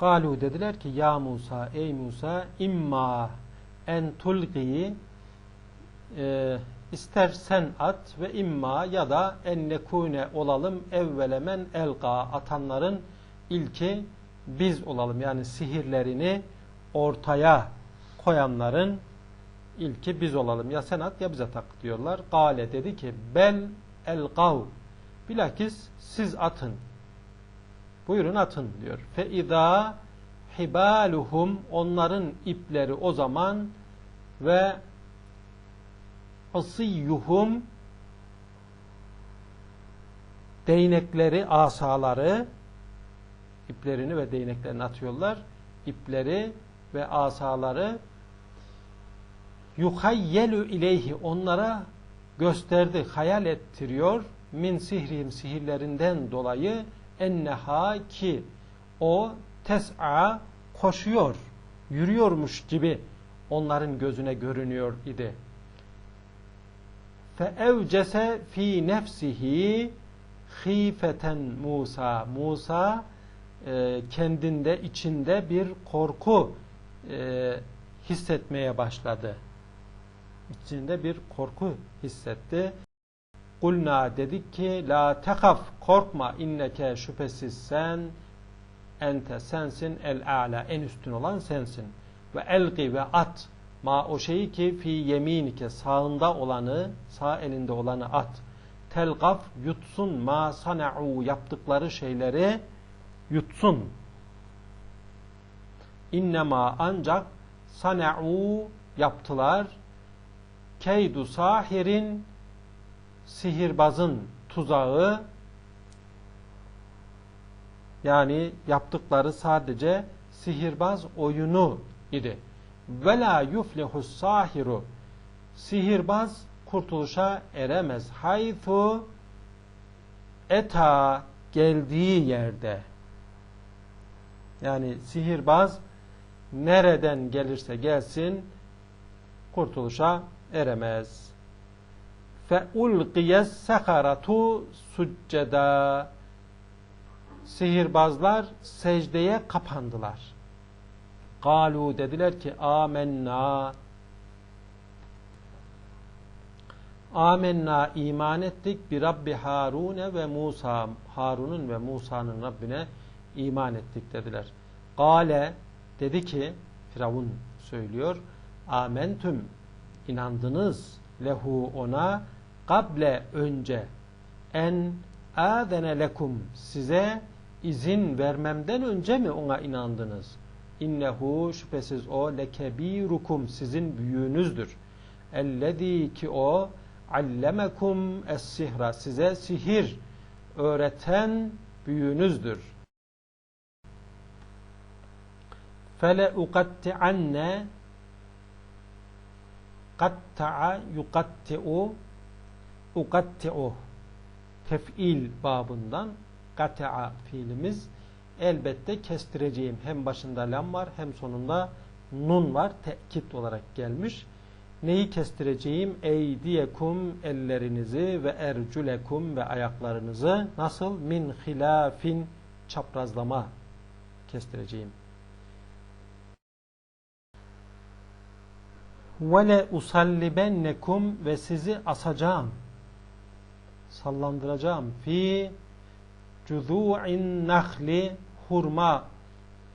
Galu dediler ki ya Musa ey Musa imma en tulgiyi e, ister sen at ve imma ya da en nekune olalım evvelemen elga atanların ilki biz olalım. Yani sihirlerini ortaya koyanların ilki biz olalım. Ya sen at ya bize tak diyorlar. Gale dedi ki bel elgav bilakis siz atın. Buyurun atın diyor. Fe izâ hibaluhum onların ipleri o zaman ve asiyuhum değnekleri, asaları iplerini ve değneklerini atıyorlar. İpleri ve asaları yuhayyelu ileyhi onlara gösterdi, hayal ettiriyor min sihrihim sihirlerinden dolayı enneha ki o tes'a koşuyor, yürüyormuş gibi onların gözüne görünüyor idi. Feevcese fi nefsihi hifeten Musa. Musa e, kendinde, içinde bir korku e, hissetmeye başladı. İçinde bir korku hissetti. Kulna dedik ki la tekaf korkma inneke şüphesiz sen ente sensin el a'la en üstün olan sensin. Ve elgi ve at ma o şeyi ki fi yeminike sağında olanı sağ elinde olanı at. Telgaf yutsun ma sana'u yaptıkları şeyleri yutsun. İnnema ancak sana'u yaptılar. Keydu sahirin sihirbazın tuzağı yani yaptıkları sadece sihirbaz oyunu idi. Ve la yuflihus sahiru sihirbaz kurtuluşa eremez. Haythu eta geldiği yerde yani sihirbaz nereden gelirse gelsin kurtuluşa eremez. Ulqiyes sekaratu succeda sihirbazlar secdeye kapandılar. Galu dediler ki amenna amenna iman ettik bir Rabbi Harune ve Musa Harun'un ve Musa'nın Rabbine iman ettik dediler. Gale dedi ki Firavun söylüyor amentüm inandınız lehu ona kable önce en adene lekum size izin vermemden önce mi ona inandınız? İnnehu şüphesiz o lekebirukum sizin büyüğünüzdür. Ellezî ki o allemekum es-sihra size sihir öğreten büyüğünüzdür. Fele ukatti'anne katta'a yukatti'u ukatti'u tef'il babından kata'a fiilimiz elbette kestireceğim. Hem başında lam var hem sonunda nun var. Tekit olarak gelmiş. Neyi kestireceğim? Eydiyekum ellerinizi ve erculekum ve ayaklarınızı nasıl? Min hilafin çaprazlama kestireceğim. Ve le usallibennekum ve sizi asacağım. Sallandıracağım. Fi cüzû'in nahli hurma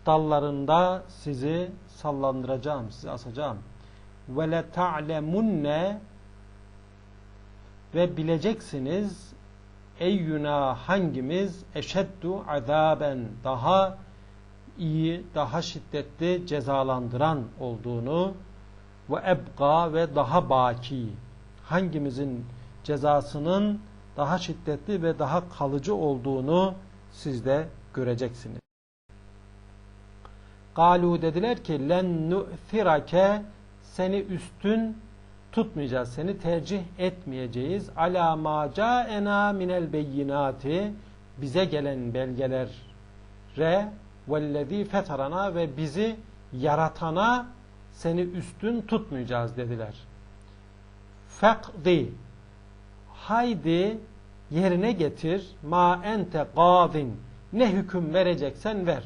dallarında sizi sallandıracağım, sizi asacağım. Ve le ta'lemunne ve bileceksiniz eyyuna hangimiz eşeddu azaben daha iyi, daha şiddetli cezalandıran olduğunu ve ebga ve daha baki hangimizin cezasının daha şiddetli ve daha kalıcı olduğunu siz de göreceksiniz. Galu dediler ki len nu'thirake seni üstün tutmayacağız. Seni tercih etmeyeceğiz. Ala ma ca'ena minel beyinati bize gelen belgelere vellezî fetarana ve bizi yaratana seni üstün tutmayacağız dediler. Fekdi haydi yerine getir ma ente gavin ne hüküm vereceksen ver.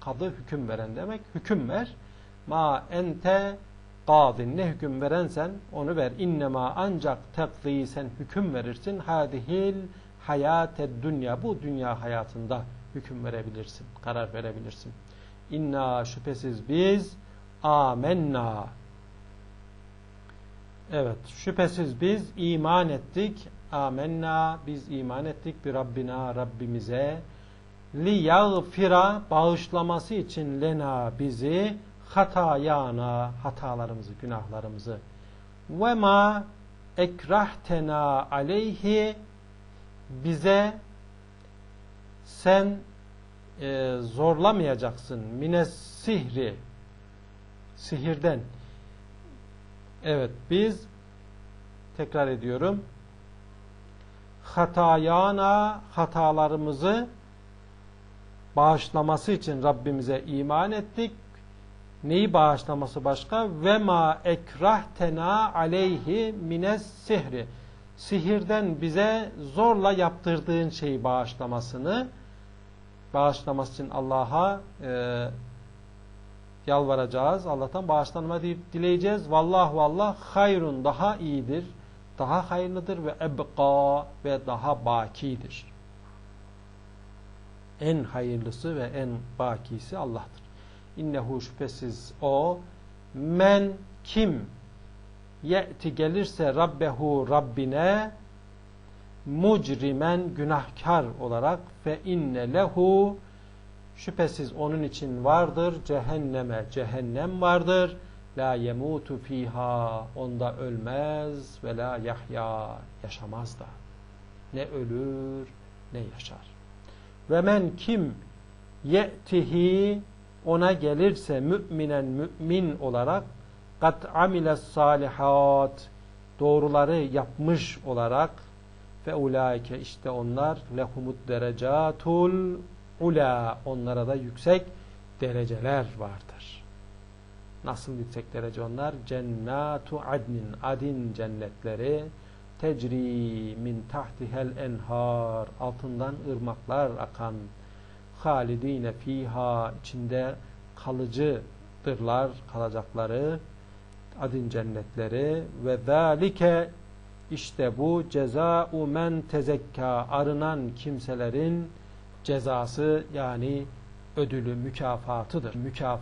kadı hüküm veren demek. Hüküm ver. Ma ente kadin ne hüküm verensen onu ver. İnnema ancak tekzi sen hüküm verirsin. Hadihil hayate dünya bu dünya hayatında hüküm verebilirsin. Karar verebilirsin. İnna şüphesiz biz amenna Evet şüphesiz biz iman ettik. Amenna biz iman ettik bir Rabbina Rabbimize. Li yagfira bağışlaması için lena bizi hatayana hatalarımızı günahlarımızı. Ve ma ekrahtena aleyhi bize sen e, zorlamayacaksın. Mines sihri sihirden evet biz tekrar ediyorum hatayana hatalarımızı bağışlaması için Rabbimize iman ettik. Neyi bağışlaması başka? Ve ma ekrahtena aleyhi mines sihri. Sihirden bize zorla yaptırdığın şeyi bağışlamasını bağışlaması için Allah'a e, yalvaracağız. Allah'tan bağışlanma dileyeceğiz. Vallahu Allah hayrun daha iyidir daha hayırlıdır ve ebqa ve daha bakidir. En hayırlısı ve en bakisi Allah'tır. İnnehu şüphesiz o men kim ye'ti gelirse Rabbehu Rabbine mucrimen günahkar olarak fe inne lehu şüphesiz onun için vardır cehenneme cehennem vardır La yemutu fiha onda ölmez ve la yahya yaşamaz da. Ne ölür ne yaşar. Ve men kim ye'tihi ona gelirse müminen mümin olarak kat amile salihat doğruları yapmış olarak ve ulaike işte onlar lehumut derecatul ula onlara da yüksek dereceler vardır. Nasıl yüksek derece onlar? Cennatu adnin, adin cennetleri tecri min tahtihel enhar altından ırmaklar akan halidine fiha içinde kalıcıdırlar kalacakları adin cennetleri ve zalike işte bu ceza'u men tezekka arınan kimselerin cezası yani ödülü mükafatıdır. Mükafat